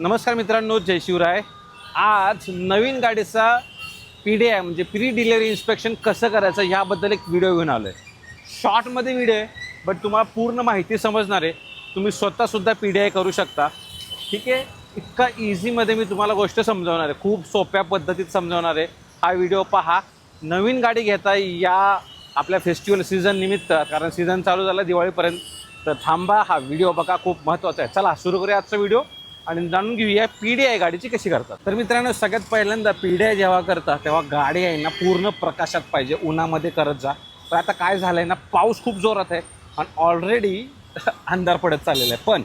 नमस्कार मित्रांनो जय शिवराय. आज नवीन गाडीचा पी डी आय म्हणजे प्री डिलिव्हरी इन्स्पेक्शन कसं करायचं याबद्दल एक व्हिडिओ घेऊन आलो आहे शॉर्टमध्ये व्हिडिओ आहे बट तुम्हाला पूर्ण माहिती समजणार आहे. तुम्ही स्वतःसुद्धा पी डी आय करू शकता. ठीक आहे? इतका इझीमध्ये मी तुम्हाला गोष्ट समजवणार आहे. खूप सोप्या पद्धतीत समजवणार आहे. हा व्हिडिओ पहा. नवीन गाडी घेता या आपल्या फेस्टिवल सीझन निमित्त कारण सीझन चालू झाला दिवाळीपर्यंत. तर थांबा हा व्हिडिओ बघा. खूप महत्त्वाचा आहे. चला सुरू करूया आजचा व्हिडिओ आणि जाणून घेऊया पी डी आय गाडीची कशी करतात. तर मित्रांनो सगळ्यात पहिल्यांदा पी डी आय जेव्हा करता तेव्हा गाडी आहे ना पूर्ण प्रकाशात पाहिजे उन्हामध्ये करत जा. पण आता काय झालं आहे ना पाऊस खूप जोरात आहे आणि ऑलरेडी अंधार पडत चाललेला आहे. पण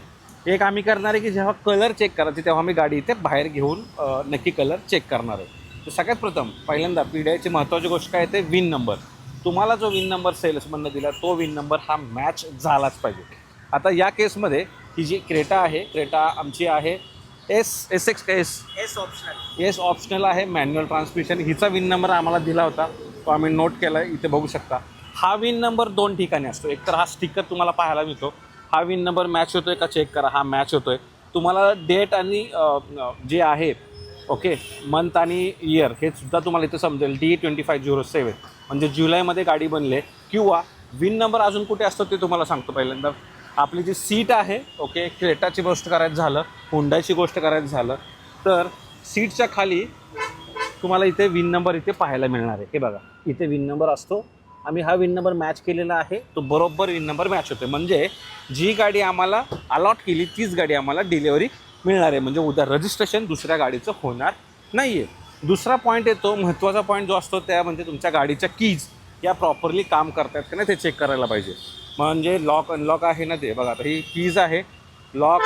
एक आम्ही करणार आहे की जेव्हा कलर चेक करायचे तेव्हा आम्ही गाडी इथे बाहेर घेऊन नक्की कलर चेक करणार आहे. तर सगळ्यात प्रथम पहिल्यांदा पी डी आयची महत्त्वाची गोष्ट काय ते विन नंबर तुम्हाला जो विन नंबर सेल्समधनं दिला तो विन नंबर हा मॅच झालाच पाहिजे. आता या केसमध्ये ही जी क्रेटा आहे क्रेटा आमची आहे S S X S. S optional. S optional आहे मॅन्युअल ट्रान्समिशन. हिचा विन नंबर आम्हाला दिला होता तो आम्ही नोट केला आहे इथे बघू शकता. हा विन नंबर दोन ठिकाणी असतो. एक तर हा स्टिकर तुम्हाला पाहायला मिळतो. हा विन नंबर मॅच होतोय का चेक करा. हा मॅच होतोय. तुम्हाला डेट आणि जे आहे ओके मंथ आणि इयर हे सुद्धा तुम्हाला इथं समजेल. D twenty five zero seven म्हणजे जुलैमध्ये गाडी बनले किंवा विन नंबर अजून कुठे असतो ते तुम्हाला सांगतो पहिल्यांदा. आपली जी सीट आहे ओके क्रेटाची गोष्ट करायचं झालं हुंडाची गोष्ट करायचं झालं तर सीटच्या खाली तुम्हाला इथे विन नंबर इथे पाहायला मिळणार आहे. हे बघा इथे विन नंबर असतो. आम्ही हा विन नंबर मॅच केलेला आहे. तो बरोबर विन नंबर मॅच होतो म्हणजे जी गाडी आम्हाला अलॉट केली तीच गाडी आम्हाला डिलेवरी मिळणार आहे. म्हणजे उद्या रजिस्ट्रेशन दुसऱ्या गाडीचं होणार नाही आहे दुसरा पॉईंट येतो महत्त्वाचा पॉईंट जो असतो त्या म्हणजे तुमच्या गाडीच्या कीज या प्रॉपरली काम करतात का नाही ते चेक करायला पाहिजे. म्हणजे लॉक अनलॉक आहे ना ते. बघा आता ही कीज आहे. लॉक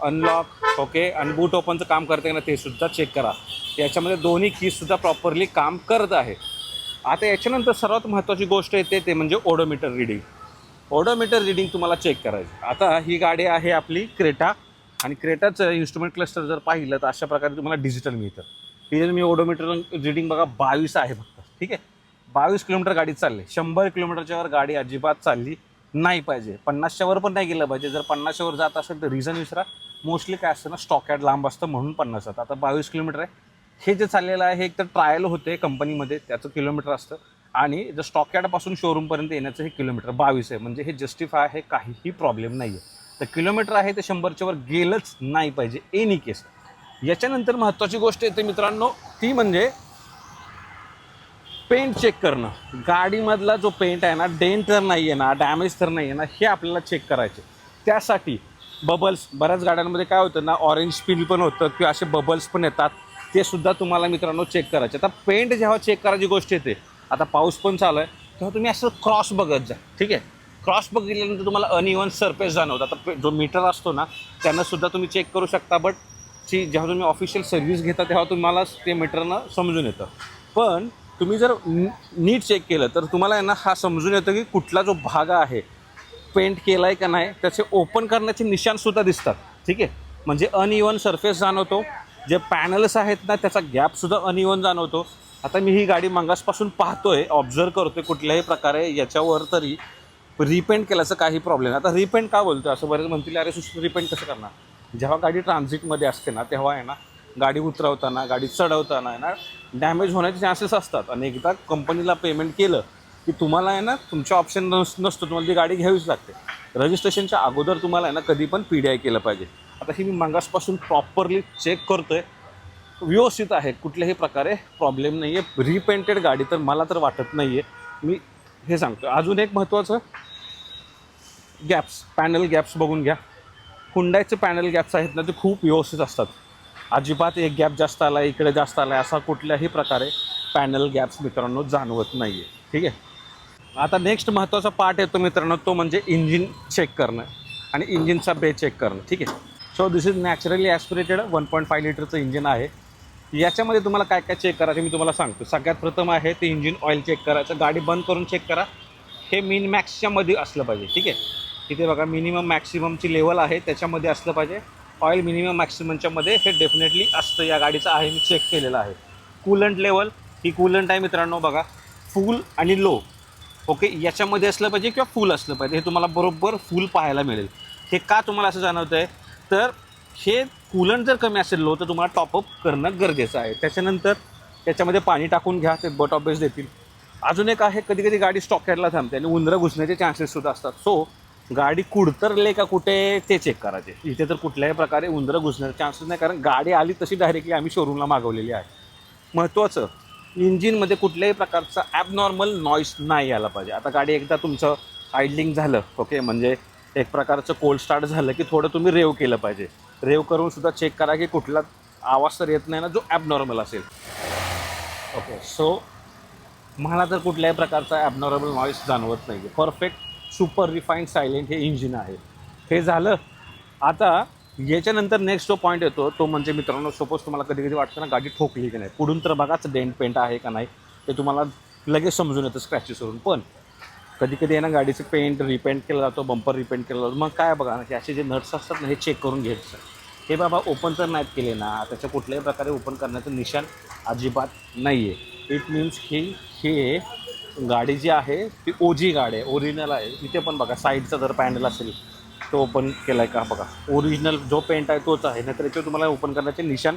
अनलॉक ओके आणि बूट ओपनचं काम करते ना ते सुद्धा चेक करा. याच्यामध्ये दोन्ही कीजसुद्धा प्रॉपरली काम करत आहे. आता याच्यानंतर सर्वात महत्त्वाची गोष्ट येते ते म्हणजे ओडोमीटर रिडिंग ओडोमीटर रिडिंग तुम्हाला चेक करायचं. आता ही गाडी आहे आपली क्रेटा आणि क्रेटाचं इन्स्ट्रुमेंट क्लस्टर जर पाहिलं तर अशा प्रकारे तुम्हाला डिजिटल मिळतं. हे मी ओडोमीटर रिडिंग बघा बावीस आहे फक्त. ठीक आहे? बावीस किलोमीटर गाडी चालली. शंभर किलोमीटरच्या वर गाडी अजिबात चालली नाही पाहिजे. पन्नासच्या वर पण नाही गेलं पाहिजे. जर पन्नासच्या वर जात असेल तर रिझन विसरा. मोस्टली काय असतं ना स्टॉक ॲड लांब असतं म्हणून पन्नास जातं आता बावीस किलोमीटर आहे. हे जे चाललेलं आहे हे एक तर ट्रायल होते कंपनीमध्ये त्याचं किलोमीटर असतं. आणि जर स्टॉक यार्डपासून शोरूमपर्यंत येण्याचं हे किलोमीटर बावीस आहे. म्हणजे हे जस्टिफाय आहे काहीही प्रॉब्लेम नाही आहे तर किलोमीटर आहे ते शंभरच्या वर गेलंच नाही पाहिजे. एनी केस याच्यानंतर महत्त्वाची गोष्ट येते मित्रांनो ती म्हणजे पेंट चेक करणं. गाडीमधला जो पेंट आहे ना डेंट तर नाही आहे ना डॅमेज तर नाही आहे ना हे आपल्याला चेक करायचे. त्यासाठी बबल्स बऱ्याच गाड्यांमध्ये काय होतं ना ऑरेंज पिल पण होतं किंवा असे बबल्स पण येतात. ते सुद्धा तुम्हाला मित्रांनो चेक करायचे. आता पेंट जेव्हा चेक करायची गोष्ट येते आता पाऊस पण चालू आहे तेव्हा तुम्ही असं क्रॉस बघत जा. ठीक आहे? क्रॉस बघितल्यानंतर तुम्हाला अनइवन सरफेस जाणवतं. आता पे- जो मीटर असतो ना त्यांना सुद्धा तुम्ही चेक करू शकता बट ची जेव्हा तुम्ही ऑफिशियल सर्व्हिस घेता तेव्हा तुम्हाला ते मीटरनं समजून येतं. पण तुम्ही जर नीट चेक केलं तर तुम्हाला आहे ना हा समजून येतं की कुठला जो भाग आहे पेंट केला आहे का नाही त्याचे ओपन करण्याचे निशाणसुद्धा दिसतात. ठीक आहे? म्हणजे अनइवन सरफेस जाणवतो. जे पॅनल्स आहेत ना त्याचा गॅपसुद्धा अनइवन जाणवतो. आता मी ही गाडी मंगासपासून पाहतोय ऑब्झर्व करतोय कुठल्याही प्रकारे याच्यावर तरी रिपेंट केल्याचं काही प्रॉब्लेम नाही. आता रिपेंट का बोलतो असं बरेच म्हणतील अरे सुस्त रिपेंट कसं करणार? जेव्हा गाडी ट्रान्झिटमध्ये असते ना तेव्हा आहे ना गाडी उतरवताना गाडी चढवताना आहे ना डॅमेज होण्याचे चान्सेस असतात. आणि एकदा कंपनीला पेमेंट केलं की तुम्हाला आहे ना तुमच्या ऑप्शन नस नसतो. तुम्हाला ती गाडी घ्यावीच लागते. रजिस्ट्रेशनच्या अगोदर तुम्हाला आहे ना कधी पण पी डी आय केलं पाहिजे. आता ही मी मागासपासून प्रॉपरली चेक करतो आहे व्यवस्थित आहे. कुठल्याही प्रकारे प्रॉब्लेम नाही आहे रिपेंटेड गाडी तर मला तर वाटत नाही आहे मी हे सांगतो अजून एक महत्त्वाचं गॅप्स पॅनल गॅप्स बघून घ्या. हुंडायचे पॅनल गॅप्स आहेत ना ते खूप व्यवस्थित असतात. अजिबात एक गॅप जास्त आला इकडे जास्त आला असा कुठल्याही प्रकारे पॅनल गॅप्स मित्रांनो जाणवत नाही आहे ठीक आहे? आता नेक्स्ट महत्त्वाचा पार्ट येतो मित्रांनो तो म्हणजे इंजिन चेक करणं आणि इंजिनचा बे चेक करणं. ठीक आहे? So this is naturally aspirated one point five लिटरचं इंजिन आहे. याच्यामध्ये तुम्हाला काय काय चेक करायचं मी तुम्हाला सांगतो. सगळ्यात प्रथम आहे ते इंजिन ऑइल चेक करायचं. गाडी बंद करून चेक करा. हे मिन मॅक्सच्यामध्ये असलं पाहिजे. ठीक आहे? इथे बघा मिनिमम मॅक्सिममची लेवल आहे त्याच्यामध्ये असलं पाहिजे. ऑइल मिनिमम मॅक्सिममच्या मध्ये हे डेफिनेटली असतं. या गाडीचं आहे मी चेक केलेलं आहे. कूलंट लेवल ही कूलंट आहे मित्रांनो बघा. फुल आणि लो ओके याच्यामध्ये असलं पाहिजे किंवा फुल असलं पाहिजे. हे तुम्हाला बरोबर फुल पाहायला मिळेल. हे का तुम्हाला असं जाणवतं आहे तर हे कूलंट जर कमी असेल लो तर तुम्हाला टॉपअप करणं गरजेचं आहे. त्याच्यानंतर त्याच्यामध्ये पाणी टाकून घ्या. ते बट ऑफ देतील. अजून एक आहे कधी कधी गाडी स्टॉक यायला थांबते आणि उंदरं घुसण्याचे चान्सेससुद्धा असतात. सो गाडी कुडतरले का कुठे ते चेक करायचे. इथे तर कुठल्याही प्रकारे उंदरं घुसण्याचे चान्सेस नाही. कारण गाडी आली तशी डायरेक्टली आम्ही शोरूमला मागवलेली आहे. महत्त्वाचं इंजिनमध्ये कुठल्याही प्रकारचा ॲबनॉर्मल नॉईस नाही यायला पाहिजे. आता गाडी एकदा तुमचं आयडलिंग झालं ओके म्हणजे एक प्रकारचं कोल्ड स्टार्ट झालं की थोडं तुम्ही रेव केलं पाहिजे. रेव करून सुद्धा चेक करा की कुठला आवाज तर येत नाही ना जो ॲबनॉर्मल असेल. ओके सो मला तर कुठल्याही प्रकारचा ॲबनॉर्मल नॉईस जाणवत नाही आहे परफेक्ट सुपर रिफाईंड सायलेंट हे इंजिन आहे. हे झालं. आता याच्यानंतर नेक्स्ट जो पॉईंट येतो तो म्हणजे मित्रांनो सपोज तुम्हाला कधी कधी वाटतं ना गाडी ठोकली की नाही. पुढून तर बघाच डेंट पेंट आहे का नाही ते तुम्हाला लगेच समजून येतं स्क्रॅचेसवरून पण कधी कधी आहे ना गाडीचं पेंट रिपेंट केला जातो बंपर रिपेंट केला जातो. मग काय बघा ना की असे जे नट्स असतात ना हे चेक करून घ्यायचं हे बाबा ओपन तर नाहीत केले ना त्याच्या कुठल्याही प्रकारे ओपन करण्याचं निशाण अजिबात नाही आहे इट मीन्स की हे गाडी जी आहे ती ओजी गाडी आहे ओरिजिनल आहे. इथे पण बघा साईडचा जर पॅनल असेल तो ओपन केला आहे का? बघा ओरिजिनल जो पेंट आहे तोच आहे. नाहीतर याच्यावर तुम्हाला ओपन करण्याचे निशाण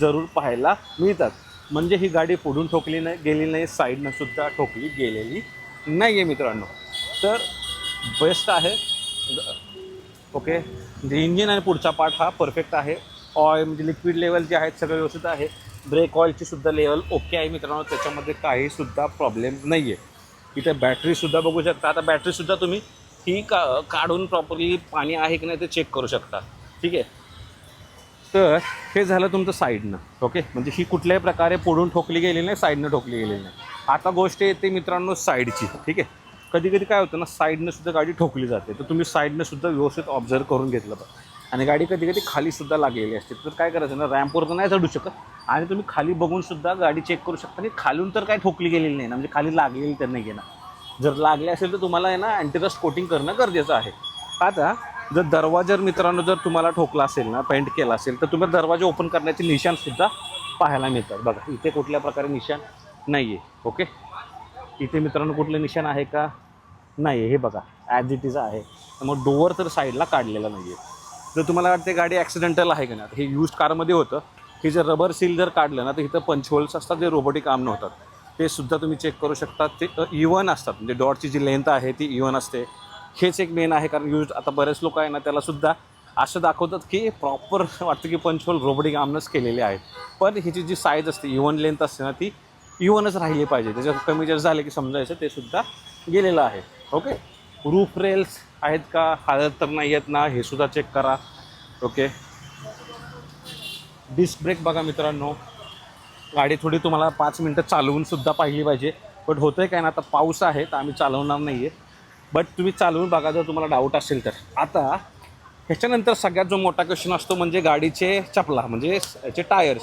जरूर पाहायला मिळतात. म्हणजे ही गाडी पुढून ठोकली नाही गेली नाही साईडनं सुद्धा ठोकली गेलेली नाही आहे मित्रांनो. तर बेस्ट आहे. ओके? इंजिन आणि पुढचा पार्ट हा परफेक्ट आहे. ऑइल म्हणजे लिक्विड लेवल जे आहेत सगळं व्यवस्थित आहे. ब्रेक ऑइलची सुद्धा लेवल ओके आहे मित्रांनो त्याच्यामध्ये काहीसुद्धा प्रॉब्लेम नाही आहे इथे बॅटरीसुद्धा बघू शकता. आता बॅटरीसुद्धा तुम्ही ही का काढून प्रॉपरली पाणी आहे की नाही ते चेक करू शकता. ठीक आहे? तर हे झालं तुमचं साईडनं ओके म्हणजे ही कुठल्याही प्रकारे पुढून ठोकली गेली नाही साईडनं ठोकली गेली नाही. आता गोष्ट येते मित्रांनो साईडची ठीक आहे? कधी कधी काय होतं ना साईडनं सुद्धा गाडी ठोकली जाते. तर तुम्ही साईडनं सुद्धा व्यवस्थित ऑब्झर्व करून घेतलं पाहिजे. आणि गाडी कधी कधी खाली सुद्धा लागलेली असते. तर काय करायचं ना रॅम्पवर तर नाही चढू शकत. आणि तुम्ही खाली बघून सुद्धा गाडी चेक करू शकता. आणि खालून तर काय ठोकली गेलेली नाही ना. म्हणजे खाली लागलेली तर नाही आहे जर लागले असेल तर तुम्हाला आहे ना अँटीरस्ट कोटिंग करणं गरजेचं आहे. आता जर दरवाजा मित्रांनो जर तुम्हाला ठोकला असेल ना पेंट केला असेल तर तुम्ही दरवाजा ओपन करण्याचे निशाणसुद्धा पाहायला मिळतात. बघा इथे कुठल्या प्रकारे निशाण नाही आहे ओके? इथे मित्रांनो कुठलं निशाण आहे का? नाही आहे हे बघा ॲज इट इज आहे. त्यामुळे डोअर तर साईडला काढलेला नाही आहे जर तुम्हाला वाटते गाडी ॲक्सिडेंटल आहे का नाही हे यूज कारमध्ये होतं. हे जर रबर सील जर काढलं ना तर इथं पंच होल्स असतात जे रोबोटिक आर्म होतात ते सुद्धा तुम्ही चेक करू शकता. ते इवन e असतात. म्हणजे डॉटची जी लेंथ आहे ती e इवन असते. हेच एक मेन आहे कारण यूज आता बरेच लोक आहे ना त्यालासुद्धा असं दाखवतात की प्रॉपर वाटतं की पंचहोल रोबोटिक आर्मनच केलेले आहेत. पण ह्याची जी साईज असते e इवन लेंथ असते ना ती इवनच राहिली पाहिजे. त्याच्यात कमी जास्त झाले की समजायचं ते सुद्धा गेलेलं आहे. ओके रूफ रेल्स आहेत का? हळद तर नाही आहेत ना? हे सुद्धा चेक करा. ओके डिस्क ब्रेक बघा मित्रांनो. गाडी थोडी तुम्हाला पाच मिनटं चालवून सुद्धा पाहिली पाहिजे. बट होतं आहे काय ना आता पाऊस आहे तर आम्ही चालवणार नाही आहे बट तुम्ही चालवून बघा जर तुम्हाला डाऊट असेल तर. आता ह्याच्यानंतर सगळ्यात जो मोठा क्वेश्चन असतो म्हणजे गाडीचे चपला म्हणजे याचे टायर्स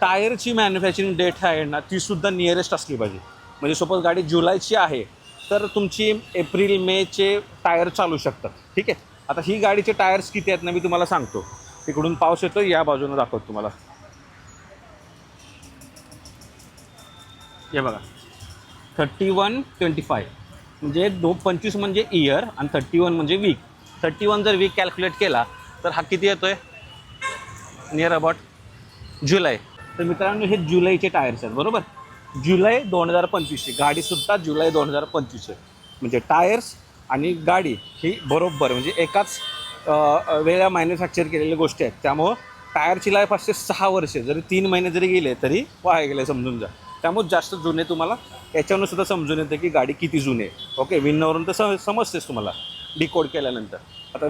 टायरची मॅन्युफॅक्चरिंग डेट आहे ना तीसुद्धा नियरेस्ट असली पाहिजे. म्हणजे सपोज गाडी जुलैची आहे. तर तुमची एप्रिल मेचे टायर चालू शकतात. ठीक आहे? आता ही गाडीचे टायर्स किती आहेत ना मी तुम्हाला सांगतो. तिकडून पाऊस येतो या बाजूनं दाखवतो तुम्हाला. हे बघा. थर्टी वन ट्वेंटी फाय म्हणजे दो पंचवीस म्हणजे इयर आणि थर्टी वन म्हणजे वीक थर्टी वन जर वीक कॅल्क्युलेट केला तर हा किती येतो आहे नियर अबाउट जुलै. तर मित्रांनो हे जुलैचे टायर्स आहेत बरोबर? जुलै दोन हजार पंचवीसची. गाडीसुद्धा जुलै दोन हजार पंचवीस आहे म्हणजे टायर्स आणि गाडी ही बरोबर म्हणजे एकाच वेळा मॅन्युफॅक्चर केलेल्या गोष्टी आहेत. त्यामुळं टायरची लाईफ असते सहा वर्षे. जरी तीन महिने जरी गेले तरी वाया गेले समजून जा. त्यामुळे जास्त जुने तुम्हाला याच्यावरून सुद्धा समजून येतं की गाडी किती जुने आहे. ओके विनवरून तर सम समजतेच तुम्हाला डिकोड केल्यानंतर. आता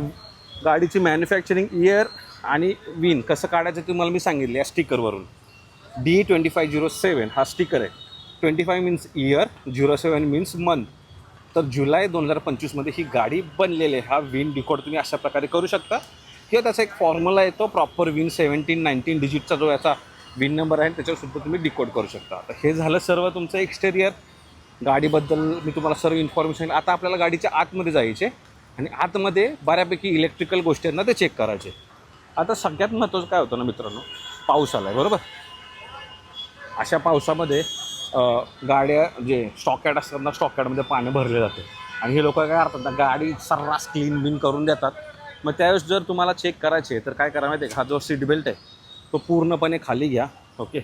गाडीची मॅन्युफॅक्चरिंग इयर आणि विन कसं काढायचं ते तुम्हाला मी सांगितलं या स्टिकरवरून D twenty five zero seven हा स्टिकर आहे. Twenty five means year zero seven means month तर जुलै दोन हजार पंचवीसमध्ये ही गाडी बनलेली आहे. हा विन डिकोड तुम्ही अशा प्रकारे करू शकता. किंवा त्याचा एक फॉर्म्युला येतो प्रॉपर विन सेवन्टीन नाईन्टीन डिजिटचा जो याचा विन नंबर आहे त्याच्यावरसुद्धा तुम्ही डिकोड करू शकता. तर हे झालं सर्व तुमचं एक्सटेरियर गाडीबद्दल मी तुम्हाला सर्व इन्फॉर्मेशन आता आपल्याला गाडीच्या आतमध्ये जायचे आणि आतमध्ये बऱ्यापैकी इलेक्ट्रिकल गोष्टी आहेत ना ते चेक करायचे. आता सगळ्यात महत्त्वाचं काय होतं ना मित्रांनो? पाऊस आला आहे बरोबर? अशा पावसामध्ये गाड्या जे स्टॉकॅट असतात ना स्टॉकॅटमध्ये पाणी भरले जाते. आणि हे लोक काय करतात ना गाडी सर्रास क्लीन बिन करून देतात. मग त्यावेळेस जर तुम्हाला चेक करायचे तर काय करा माहिती आहे हा जो सीट बेल्ट आहे तो पूर्णपणे खाली घ्या. ओके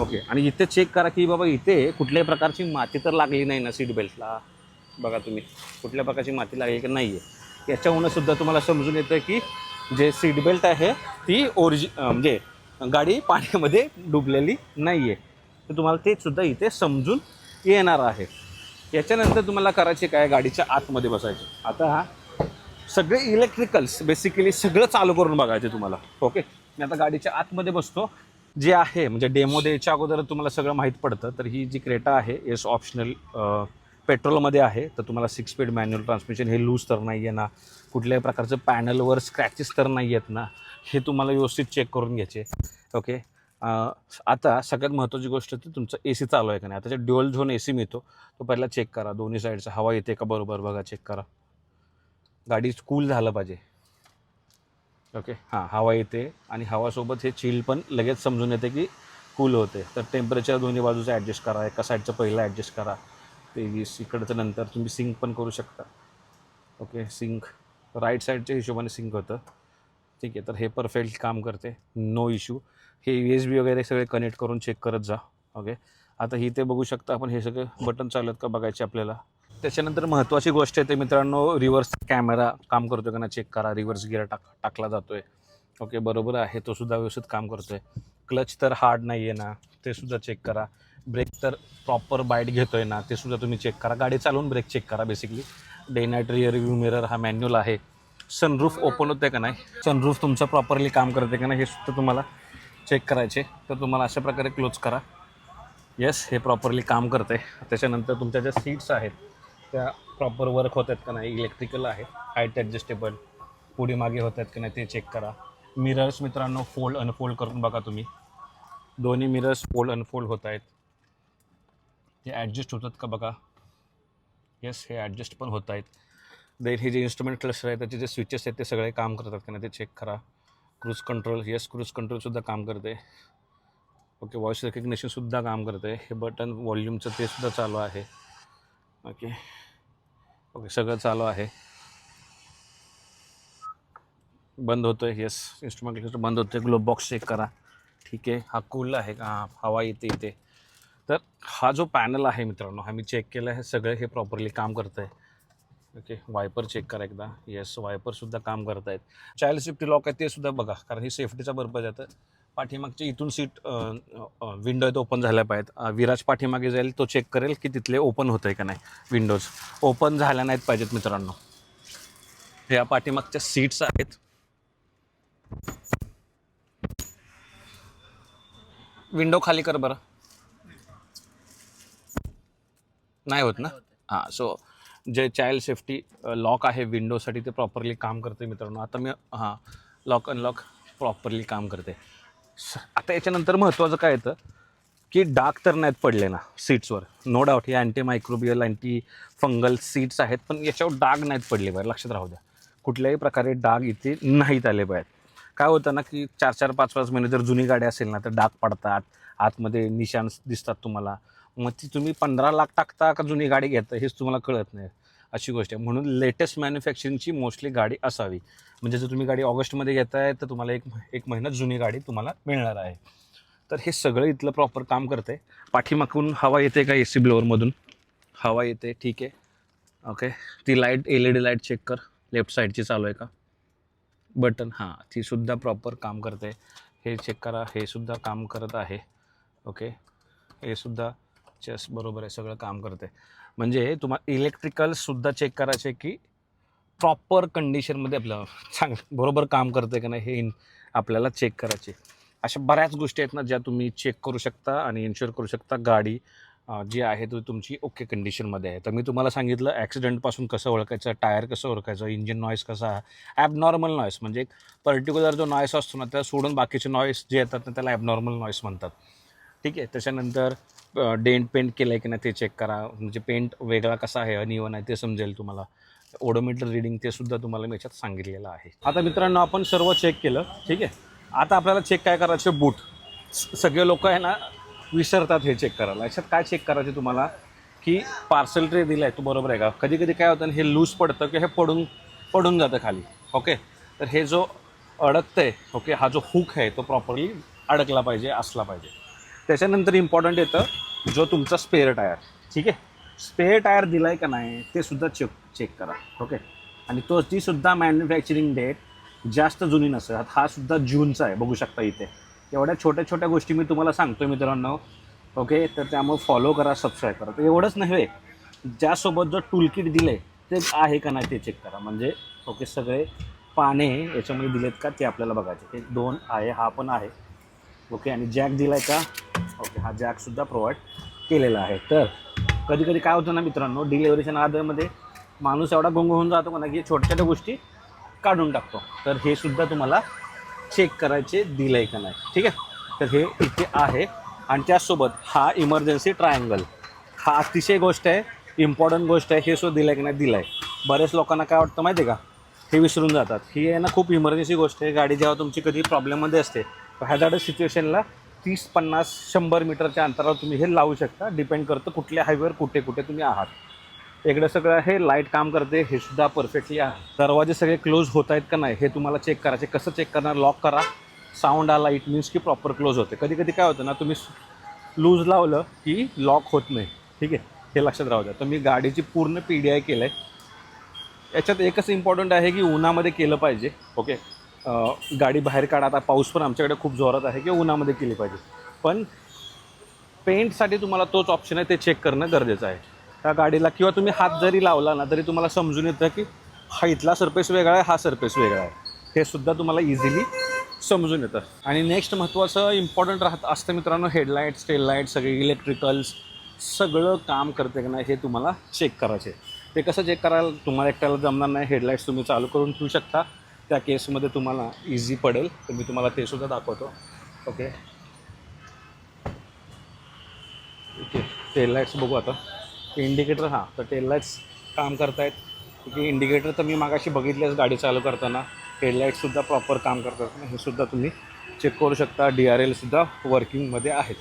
ओके आणि इथे चेक करा की बाबा इथे कुठल्याही प्रकारची माती तर लागली नाही ना सीट बेल्टला बघा तुम्ही कुठल्या प्रकारची माती लागली की नाही आहे याच्याहूनसुद्धा तुम्हाला समजून येतं की जे सीट बेल्ट आहे ती ओरिजि म्हणजे गाडी पाण्यामध्ये डुबलेली नाही आहे तर तुम्हाला ते सुद्धा इथे समजून येणार आहे. याच्यानंतर तुम्हाला करायचे काय? गाडीच्या आतमध्ये बसायचे. आता हा सगळे इलेक्ट्रिकल्स बेसिकली सगळं चालू करून बघायचे तुम्हाला. ओके मी आता गाडीच्या आतमध्ये बसतो. जे आहे म्हणजे डेमो द्यायच्या अगोदर तुम्हाला सगळं माहीत पडतं. तर ही जी क्रेटा आहे एस ऑप्शनल पेट्रोलमध्ये आहे. तर तुम्हाला सिक्स स्पीड मॅन्युअल ट्रान्समिशन हे लूज तर नाही आहे ना. कुठल्याही प्रकारचं पॅनलवर स्क्रॅचेस तर नाही आहेत ना. हे तुम्हाला व्यवस्थित चेक करून घ्यायचे. ओके आता सगळ्यात महत्त्वाची गोष्ट ती तुमचं ए सी चालू आहे का नाही? आता जे ड्युअल झोन ए सी मिळतो तो पहिला चेक करा. दोन्ही साईडचा हवा येते का बरोबर? बघा चेक करा. गाडी कूल झालं पाहिजे. ओके हां हवा येते आणि हवासोबत हे चिल पण लगेच समजून येते की कूल होते. तर टेम्परेचर दोन्ही बाजूचं ॲडजस्ट करा. एका साईडचं पहिलं ॲडजस्ट करा. तेवीस इकडचं नंतर तुम्ही सिंक पण करू शकता. ओके सिंक राईट साईडच्या हिशोबाने सिंक होतं. ठीक आहे तर हे परफेक्ट काम करते. नो इश्यू हे यू एस बी वगैरे सगळे कनेक्ट करून चेक करत जा. ओके आता ही ते बघू शकता आपण हे सगळे बटन चालत का बघायचे आपल्याला. त्याच्यानंतर महत्त्वाची गोष्ट आहे ते मित्रांनो रिव्हर्स कॅमेरा काम करतो का ना चेक करा. रिव्हर्स गिअर टाक टाकला जातो आहे ओके बरोबर आहे तो सुद्धा व्यवस्थित काम करतो आहे क्लच तर हार्ड नाही आहे ना ते सुद्धा चेक करा. ब्रेक तर प्रॉपर बाईट घेतो आहे ना ते सुद्धा तुम्ही चेक करा. गाडी चालवून ब्रेक चेक करा basically day night rear review mirror हा मॅन्युअल आहे. सनरूफ ओपन होते का नाही? सनरूफ तुमचं प्रॉपरली काम करते का नाही हे सुद्धा तुम्हाला चेक करायचे. तर तुम्हाला अशा प्रकारे क्लोज करा. येस हे प्रॉपरली काम करते त्याच्यानंतर तुमच्या ज्या सीट्स आहेत त्या प्रॉपर वर्क होत आहेत का नाही इलेक्ट्रिकल आहे हाईट ॲडजस्टेबल पुढे मागे होत आहेत का नाही ते चेक करा. मिरर्स मित्रांनो फोल्ड अनफोल्ड करून बघा तुम्ही. दोन्ही मिरर्स फोल्ड अनफोल्ड होत आहेत. ते ॲडजस्ट होतात का बघा? येस हे ॲडजस्ट पण होत आहेत. देन हे जे इन्स्ट्रुमेंट क्लस्टर आहे त्याचे जे स्विचेस आहेत ते सगळे काम करतात का नाही ते चेक करा. क्रूज कंट्रोल येस क्रूज कंट्रोलसुद्धा काम करते. ओके व्हॉइस रेकग्नेशनसुद्धा काम करते. हे बटन व्हॉल्यूमचं ते सुद्धा चालू आहे. ओके ओके सगळं चालू आहे. बंद होतं आहे येस इन्स्ट्रुमेंट क्लस्टर बंद होतं आहे ग्लोब बॉक्स चेक करा. ठीक आहे हा कूल आहे का? हा हवा येते इथे. तर हा जो पॅनल आहे मित्रांनो हा मी चेक केला आहे सगळं हे प्रॉपरली काम करतं आहे ओके वायपर चेक करा एकदा. येस वायपरसुद्धा काम करत आहेत. चाइल्ड सेफ्टी लॉक आहे ते सुद्धा बघा कारण हे सेफ्टीचा आहे. तर पाठीमागचे इथून सीट विंडो आहेत ओपन झाल्या पाहिजेत. विराज पाठीमागे जाईल तो चेक करेल की तिथले ओपन होतं आहे का नाही विंडोज ओपन झाल्या नाहीत पाहिजेत मित्रांनो. ह्या पाठीमागच्या सीट्स आहेत. विंडो खाली कर बरं. नाही होत ना? हां सो जे चाइल्ड सेफ्टी लॉक आहे विंडोसाठी ते प्रॉपरली काम करते मित्रांनो. आता मी हां लॉक अनलॉक प्रॉपरली काम करते. स- आता याच्यानंतर महत्त्वाचं काय येतं? की डाग तर नाहीत पडले ना सीट्सवर नो डाऊट हे anti microbial anti fungal seats आहेत पण याच्यावर डाग नाहीत पडले पाहिजे. लक्षात राहू द्या. कुठल्याही प्रकारे डाग इथे नाहीत आले पाहिजेत. काय होतं ना की चार चार पाच पाच महिने जर जुनी गाडी असेल ना तर डाग पडतात. आतमध्ये निशाण दिसतात तुम्हाला. मग ती तुम्ही पंधरा लाख टाकता का जुनी गाडी घेता हेच तुम्हाला कळत नाही. अशी गोष्ट आहे. म्हणून लेटेस्ट मॅन्युफॅक्चरिंगची मोस्टली गाडी असावी. म्हणजे जर तुम्ही गाडी ऑगस्टमध्ये घेताय तर तुम्हाला एक एक महिन्यात जुनी गाडी तुम्हाला मिळणार आहे. तर हे सगळं इथलं प्रॉपर काम करते पाठीमागून हवा येते का ए सी ब्लोअरमधून हवा येते ठीक आहे. ओके ती light L E D light check कर. लेफ्ट साईडची चालू आहे का? बटन हां. तीसुद्धा प्रॉपर काम करते. हे चेक करा. हे सुद्धा काम करत आहे. ओके हे सुद्धा चेस बरोबर आहे सगळं काम करते. म्हणजे तुम्हाला इलेक्ट्रिकलसुद्धा चेक करायचे की प्रॉपर कंडिशनमध्ये आपलं चांगलं बरोबर काम करते का नाही हे इन आपल्याला चेक करायचे. अशा बऱ्याच गोष्टी आहेत ना ज्या तुम्ही चेक करू शकता आणि इन्शुअर करू शकता गाडी जी आहे ती तुमची ओके कंडिशनमध्ये आहे. तर मी तुम्हाला सांगितलं ॲक्सिडेंटपासून कसं ओळखायचं टायर कसं ओळखायचं इंजिन नॉईस कसा आहे ॲबनॉर्मल नॉईस म्हणजे एक पर्टिक्युलर जो नॉईस असतो ना त्या सोडून बाकीचे नॉईस जे येतात ना त्याला ॲबनॉर्मल नॉईस म्हणतात. ठीक आहे त्याच्यानंतर डेंट पेंट केलं आहे की नाही ते चेक करा. म्हणजे पेंट वेगळा कसा आहे अनिवन आहे ते समजेल तुम्हाला. ओडोमीटर रिडिंग ते सुद्धा तुम्हाला मी याच्यात सांगितलेलं आहे. आता मित्रांनो आपण सर्व चेक केलं. ठीक आहे? आता आपल्याला चेक काय करायचं? बूट सगळे लोक आहे ना विसरतात हे चेक करायला. याच्यात काय चेक करायचे तुम्हाला? की पार्सल ट्रे दिला आहे तो बरोबर आहे का? कधी कधी काय होतं हे लूज पडतं की हे पडून पडून जातं खाली. ओके तर हे जो अडकतं आहे ओके हा जो हुक आहे तो प्रॉपरली अडकला पाहिजे असला पाहिजे. त्याच्यानंतर इम्पॉर्टंट येतं जो तुमचा स्पेअर टायर ठीक आहे? स्पेअर टायर दिला आहे का नाही ते सुद्धा चेक चेक करा. ओके आणि तो ती सुद्धा मॅन्युफॅक्चरिंग डेट जास्त जुनी नसेल हा सुद्धा जूनचा आहे. बघू शकता इथे. एवढ्या छोट्या छोट्या गोष्टी मी तुम्हाला सांगतो मित्रांनो. ओके तर त्यामुळे फॉलो करा सबस्क्राईब करा. तर एवढंच नव्हे. ज्यासोबत जो टूल किट दिलं आहे ते आहे का नाही ते चेक करा. म्हणजे ओके सगळे पाने याच्यामध्ये दिलेत का ते आपल्याला बघायचे. ते दोन आहे हा पण आहे. ओके आणि जॅक दिला आहे का? ओके हा जॅकसुद्धा प्रोव्हाइड केलेला आहे. तर कधी कधी काय होतं ना मित्रांनो डिलेवरीच्या नादामध्ये माणूस एवढा गुंग होऊन जातो म्हणा की छोट्या छोट्या गोष्टी काढून टाकतो. तर हे सुद्धा तुम्हाला चेक करायचे दिलं आहे का नाही. ठीक आहे? तर हे इथे आहे. आणि त्याचसोबत हा इमर्जन्सी ट्रायंगल हा अतिशय गोष्ट आहे इम्पॉर्टंट गोष्ट आहे हे सुद्धा दिलं आहे की नाही? दिलं आहे बऱ्याच लोकांना काय वाटतं माहिती आहे का? हे विसरून जातात. ही आहे ना खूप इमर्जन्सी गोष्ट आहे. गाडी जेव्हा तुमची कधी प्रॉब्लेममध्ये असते हॅझार्डस सिच्युएशनला तीस पन्नास शंभर मीटरच्या अंतरावर तुम्ही हे लावू शकता. डिपेंड करतं कुठल्या हायवेवर कुठे कुठे तुम्ही आहात. इकडं सगळं हे लाइट काम करते हे सुद्धा परफेक्टली आहे. दरवाजे सगळे क्लोज होत आहेत का नाही हे तुम्हाला चेक करायचे कसं चेक करणार लॉक करा. साऊंड आला इट मीन्स की प्रॉपर क्लोज होते. कधी कधी काय होतं ना तुम्ही लूज लावलं की लॉक होत नाही. ठीक आहे? हे लक्षात राहू द्या. तर मी गाडीची पूर्ण पी डी आय केलं आहे याच्यात एकच इम्पॉर्टंट आहे की उन्हामध्ये केलं पाहिजे. ओके गाडी बाहेर काढा. आता पाऊस पण आमच्याकडे खूप जोरात आहे की उन्हामध्ये केली पाहिजे. पण पेंटसाठी तुम्हाला तोच ऑप्शन आहे ते चेक करणं गरजेचं आहे. त्या गाडीला किंवा तुम्ही हात जरी लावला ना तरी तुम्हाला समजून येतं की हा इथला सरफेस वेगळा आहे हा सरफेस वेगळा आहे. हे सुद्धा तुम्हाला इझिली समजून येतं. आणि नेक्स्ट महत्त्वाचं इम्पॉर्टंट राहत असतं मित्रांनो हेडलाईट्स टेललाईट सगळे इलेक्ट्रिकल्स सगळं काम करते की नाही हे तुम्हाला चेक करायचे. ते कसं चेक करायला तुम्हाला एकट्याला जमणार नाही. हेडलाईट्स तुम्ही चालू करून ठेवू शकता. त्या केसमध्ये तुम्हाला इझी पडेल तर मी तुम्हाला ते सुद्धा दाखवतो. ओके ओके टेल लाईट्स बघू आता. इंडिकेटर हां तर टेल लाईट्स काम करतायत. की इंडिकेटर तर मी मागाशी बघितलेच गाडी चालू करताना. हेडलाईटसुद्धा प्रॉपर काम करतात. हे सुद्धा तुम्ही चेक करू शकता. डी आर एलसुद्धा वर्किंगमध्ये आहेत.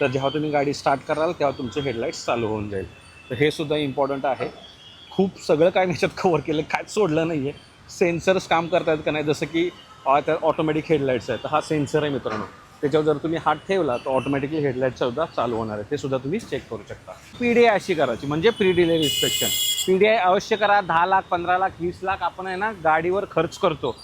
तर जेव्हा तुम्ही गाडी स्टार्ट कराल तेव्हा तुमचे हेडलाईट्स चालू होऊन जाईल. तर हे सुद्धा इम्पॉर्टंट आहे. खूप सगळं काय मी याच्यात कवर केलं कायच सोडलं नाही आहे सेन्सर्स काम करतायत का नाही? जसं की त्यात ऑटोमॅटिक हेडलाईट्स आहेत. तर हा सेन्सर आहे मित्रांनो. त्याच्यावर जर तुम्ही हात ठेवला तर ऑटोमॅटिकली हेडलाईट सुद्धा चालू होणार आहे ते सुद्धा तुम्ही चेक करू शकता. पी डी आय अशी करायची म्हणजे pre delay inspection P D I अवश्य करा. दहा लाख पंधरा लाख वीस लाख आपण आहे ना गाडीवर खर्च करतो.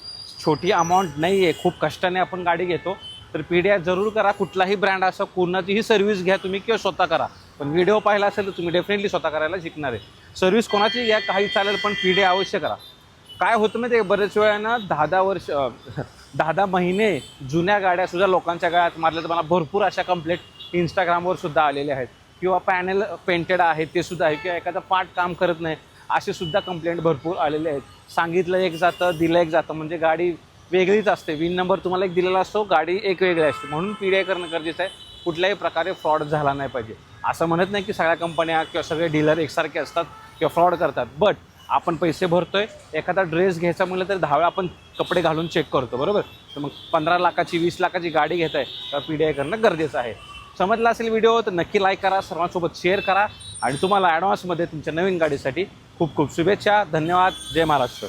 छोटी अमाऊंट नाही आहे खूप कष्टाने आपण गाडी घेतो. तर पी डी आय जरूर करा. कुठलाही ब्रँड असं कोणाचीही सर्व्हिस घ्या तुम्ही किंवा स्वतः करा. पण व्हिडिओ पाहिला असेल तर तुम्ही डेफिनेटली स्वतः करायला शिकणार आहे. सर्व्हिस कोणाची घ्या. काही चालेल पण पी डी आय अवश्य करा. काय होतं माहिती आहे बरेच वेळानं दहा दहा वर्ष दहा दहा महिने जुन्या गाड्या सुद्धा लोकांच्या गळ्यात मारल्या तर मला भरपूर अशा कंप्लेंट इंस्टाग्रामवर सुद्धा आलेल्या आहेत. किंवा पॅनल पेंटेड आहे ते सुद्धा आहे किंवा एखादा पार्ट काम करत नाही असे सुद्धा कंप्लेंट भरपूर आलेले आहेत. सांगितलं एक जातं दिलं एक जातं. म्हणजे गाडी वेगळीच असते. विन नंबर तुम्हाला एक दिलेला असतो गाडी एक वेगळी असते. म्हणून पी डी आय करणं गरजेचं आहे. कुठल्याही प्रकारे फ्रॉड झाला नाही पाहिजे. असं म्हणत नाही की सगळ्या कंपन्या किंवा सगळे डीलर एकसारखे असतात किंवा फ्रॉड करतात. बट आपण पैसे भरतोय एखादा ड्रेस घ्यायचा म्हटलं तर दहा वेळा आपण कपडे घालून चेक करतो बरोबर? तर मग पंधरा लाखाची वीस लाखाची गाडी घेत आहे तर पी डी आय करणं गरजेचं आहे. समजला असेल व्हिडिओ तर नक्की लाईक करा सर्वांसोबत शेअर करा आणि तुम्हाला ॲडव्हान्समध्ये तुमच्या नवीन गाडीसाठी खूप खूप शुभेच्छा धन्यवाद जय महाराष्ट्र.